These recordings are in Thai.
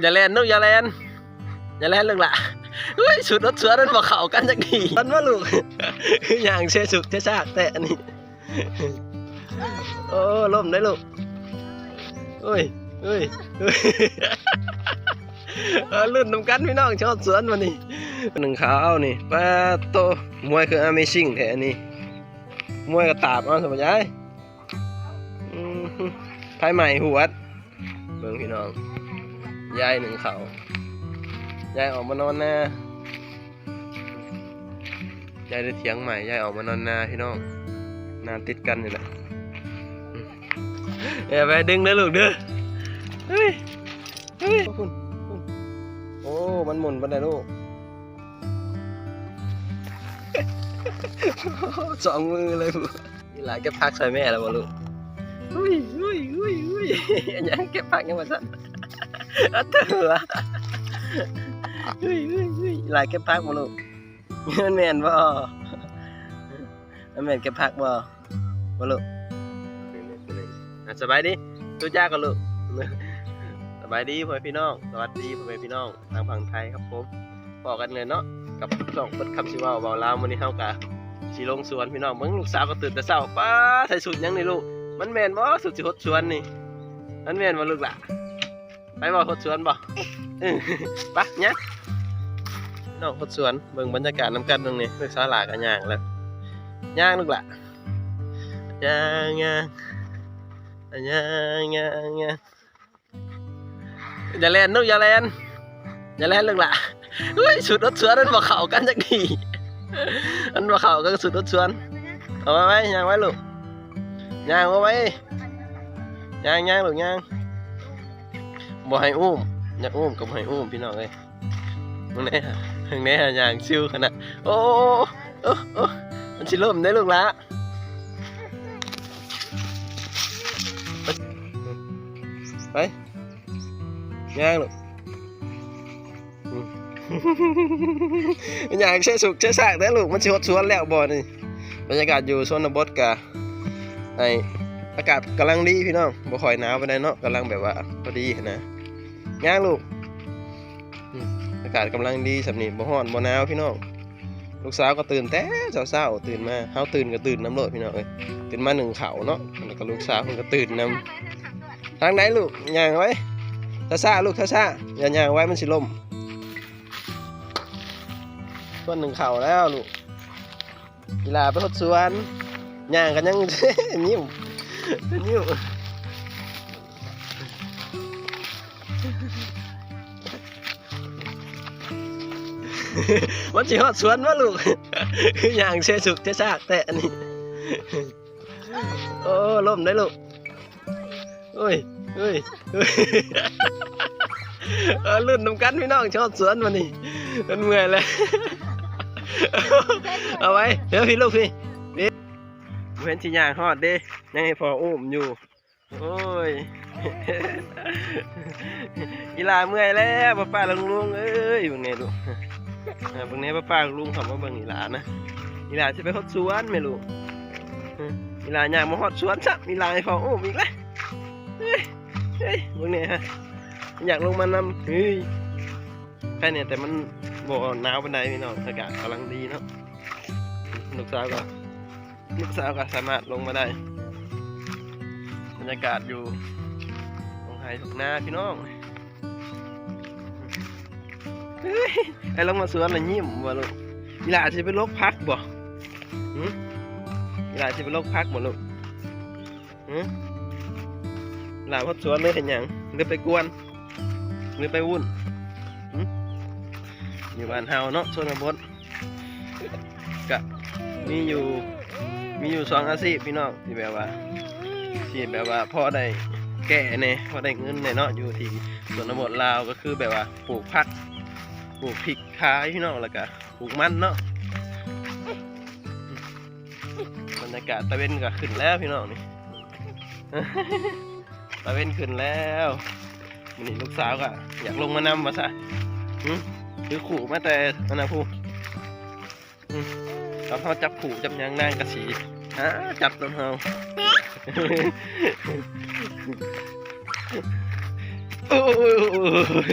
อย่าแลนนุกอย่าแลนอย่าแลนลึกละเฮ้ยสุดรถเสือนั่นบอกเขากันจักดีมันว่าลูกอย่างเชสุกเชซากแต่อันนี้โอ้ล่มได้ลูกเฮ้ยเฮ้ยเฮ้ยเออลื่นนำกันพี่น้องชอบสวนวันนี้หนึ่งขาวนี่ปลาโตมวยคือ Amazing แท้อันนี้มวยกระตาบเอาสบายใจอืมไพ่ใหม่หัวดเบิ่งพี่น้อง ยายหนึ่งเขายายออกมานอนหน้ายายได้เถียงใหม่ยายออกมานอนนาพี่น้องนาติดกันนี่แหละอืมอย่าไปดึงเด้อลูกเด้อเฮ้ยเฮ้ยคุณโอ้ มันหมุนบันไดลูกสองมือเลยลูกนี่หลายเก็บพักใส่แม่แล้วบ่ลูกอุ้ยอุ้ยอุ้ยอุ้ยอันยังเก็บพักยังมาสั่น อัดเถอะอุ้ยอุ้ยอุ้ยหลายเก็บพักบ่ลูกมันแม่นบ่มันแม่นเก็บพักบ่บ่ลูกอะสบายดีตู้จ้ากันลูกสบายดีพ่อแม่พี่น้อง สวัสดีพ่อแม่พี่น้องทางฝั่งไทยครับผมบอกกันเลยเนาะกับสองเปิดคำสิเว่าเบาลาวมื้อนี้เฮากะสิลงสวนพี่น้องเบิ่งลูกสาวก็ตื่นแต่เช้าป้าใส่สุดยังนี่ลูก มันแม่นบ่สุดสิฮดสวนนี่ มันแม่นบ่ลูกล่ะ ไปบ่ฮดสวนบ่เออไปเนี่ยพี่น้องฮดสวนเบิ่งบรรยากาศนํกันตรงนี้ลูกสาวหลาก็ย่างแล้วย่างลูกล่ะย่างย่างย่างย่างย่างอย่าแลนนุกอย่าแลนอย่าแลนลึกละเฮ้ยสุดรถสวนนั่นบอกเขากันจักดีมันบอกเขากันสุดรถสวนเอาไว้ไหมยางไว้ลูกยางเอาไว้ยางยางลูกยาง บ่ให้อุ้มอยากอุ้มกับให้อุ้มพี่น้องเลยมึงเนี่ยมึงเนี่ยยางชิวขนาดโอ้โอ้โอ้มันชิล่มได้ลูกละไปย่างลูกอืมอยางเช่สุกเช่สากได้ลูกมันสิฮดสวนแล้วบ่นี่บรรยากาศอยู่ชนบทกะไออากาศกำลังดีพี่น้องบ่ค่อยหนาวไปานใดเนาะกำลังแบบว่าพอดีนะ ย่างลูกอากาศกำลังดีสำนี้บ่ร้อนบ่หนาวพี่น้องลูกสาวก็ตื่นแต่เช้าๆตื่นมาเฮาตื่นก็ตื่นน้ำโลดพี่น้องเอ้ยตื่นมาหนึ่งเขาเนาะแล้วก็ลูกสาวเพิ่นก็ตื่นนํทางไหนลูกย่างไว้ท่าซ่าลูกท่าซ่าอย่าย่างไว้มันสิล่มส่วนหนึ่งเข่าแล้วลูกกีฬาไปทดสวนย่างกันยัง นิ้วนิ้ว มันสิฮอดสวนวะลูกย่างเชสุกเชซากแต่อันนี้ โอ้ล่มได้ลูกโอ้ยเฮ้ยเฮ้ยเออลื่นนำกันพี่น้องชอบสวนวันนี้มันเมื่อยเลยเอาไว้เดี๋ยวพี่ลูกพี่พี่เว้นที่ยางฮอดเด้ยังให้พออุ้มอยู่ โอ้ยกีฬาเมื่อยแล้วป้าป้าลุงลุงเอ้ยเบิ่งแนี่ลูก อ่าเบิ่งนี่ป้าป้าลุงเขับมาเบิ่งอีหลานะอีหลานจะไปฮอดสวนไหมลูกอีหลานอยากมาฮอดสวนซะอีหลานให้พออุ้มอีกแล้วเฮ้ยเฮ้ยเบิ่งนี่ฮะอยากลงมานำเฮ้ยแค่เนี่ยแต่มันบ่หนาวปานใดพี่น้องอากาศกำลังดีเนาะลูกสาวก็ลูกสาวก็สามารถลงมาได้บรรยากาศอยู่ตรงไฮตรงหน้าพี่น้อง ไอ้ลงมาสวนล้วยิ้มบ่ลูกอีหลาจะไปลกพักบ่หืมอีหลาจะไปลกพักบ่ลูกหืมหลาพดสวนเลยเห็นยังหรือไปกวนหรือไปวุ่นอยู่บ้านเฮาเนาะชนบทกะมีอยู่มีอยู่สองอาชีพพี่น้องที่แบบว่าที่แบบว่าพอได้แก่เนี่ยพอได้เงินเนี่ยเนาะอยู่ที่ส่วนบทลาวก็คือแบบว่าปลูกผัก ปลูกพริกขายพี่น้องแล้วก็ปลูกมันเนาะบรรยากาศตะเวนก็ขึ้นแล้วพี่น้องนี่ตะเวนขึ้นแล้ววันนี้ลูกสาวก็อยากลงมานำมาซะหึคือขู่มาแต่มานะพูตอนเขาจับขู่จับยางนางกระสีฮะจับตอนเขาโอ้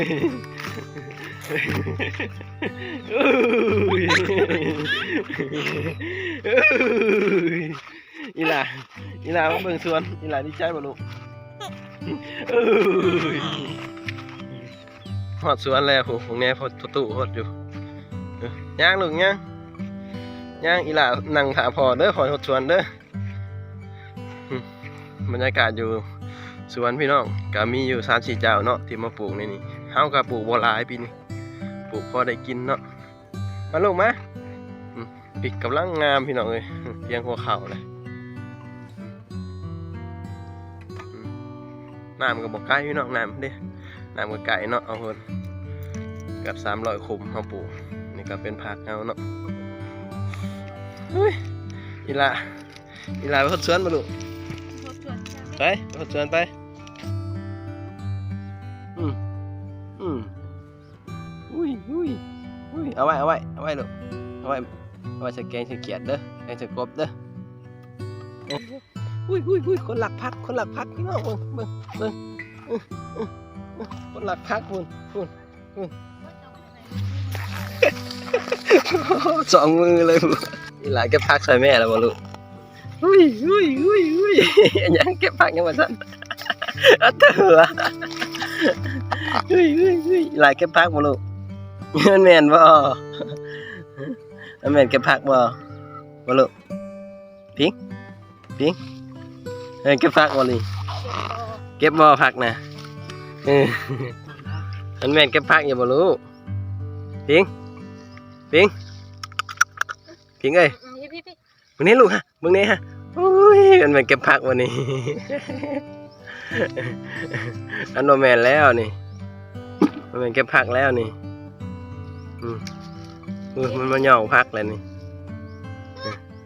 ย อีหล่าอีหล่ามาเบิ่งสวนอีหล่าดีใจบ่ลูกโอ้ยฮอดสวนแล้วโหพวกนี้พอตู้ฮอดอยู่ย่างลูกย่างย่างอีหล่านั่งถาพอเด้อพอฮอดสวนเด้อบรรยากาศอยู่สวนพี่น้องก็มีอยู่สามสี่เจ้าเนาะที่มาปลูกในนี้เฮาก็ปลูกบ่หลายปีนี้ ลูกพอได้กินเนาะมาลูกมาอืมปิกกำลังงามพี่น้องเอ้ยอืมเพียงหัวเข่าเลยอืมน้ำก็บอกไกลพี่น้องน้ำเด้น้ำก็ไก่เนาะเอาเพิ่นเกับสามร้อยคุมเฮาปลูกนี่ก็เป็นผักเอาเนาะเฮ้ยอีหลาอีหลาไปทดสวนมาลูกไปรถชวนไป เอาไว้เอาไว้เอาไว้ลูกเอาไว้เอาไว้สแกงใส่เกียดเด้อแกงใส่กบเด้ออุ้ยอุ้ยอุ้ยคนหลักพักคนหลักพักพี่น้องเบิ่งเบิ่งเบิ่งคนหลักพักคุณคุณคุณสองมือเลยบุนี่หลายก็พักใส่แม่แล้วบ่ลูกอุ้ยอุ้ยอุ้ยอุ้ยยังเก็บผักยังมาสั่นอัตเตอร์อุ้ยอุ้ยอุ้ยหลายเก็บผักบ่ลูก มันแม่นบ่มันแม่นเก็บผักบ่บ่ลูกพิงพิงเออเก็บผักบ่นี่เก็บบ่ผักนะเออมันแม่นเก็บผักอยู่บ่ลูกพิงพิงพิงเอ้ยมึงนี่ลูกฮะมึงนี่ฮะโอ้ยมันเป็นเก็บผักวันนี้อันโนแมนแล้วนี่มันเป็นเก็บผักแล้วนี่ อืมอุ้ยมันมาเหย่าผักแล้วนี่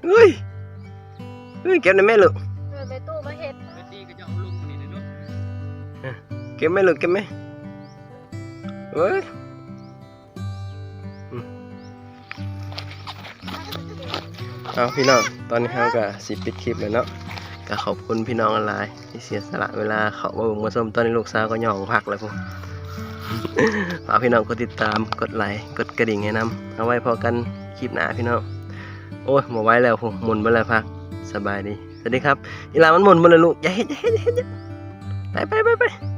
อุ้ยอุ้ยเก็บได้ไหมลูกเดินไปตู้มาเห็ดเก็บไหมลูกเก็บไหมเฮ้ยอืมเอาพี่น้องตอนนี้เราก็สิปิดคลิปเลยเนาะก็ขอบคุณพี่น้องออนไลน์ที่เสียสละเวลาเขามาเบิ่งมาชมตอนนี้ลูกสาวก็หย่องพักแล้วพวก ฝากพี่น้องกดติดตามกดไลค์กดกระดิ่งให้นำเอาไว้พอกันคลิปหน้าพี่น้องโอ้ยหมดไว้แล้วพวกหมุนไปแล้วพักสบายดีสวัสดีครับอีลามันหมุนมาเลยลูกอย่าเห็นอย่าเห็นอย่าเห็นอย่าไปไปไปไป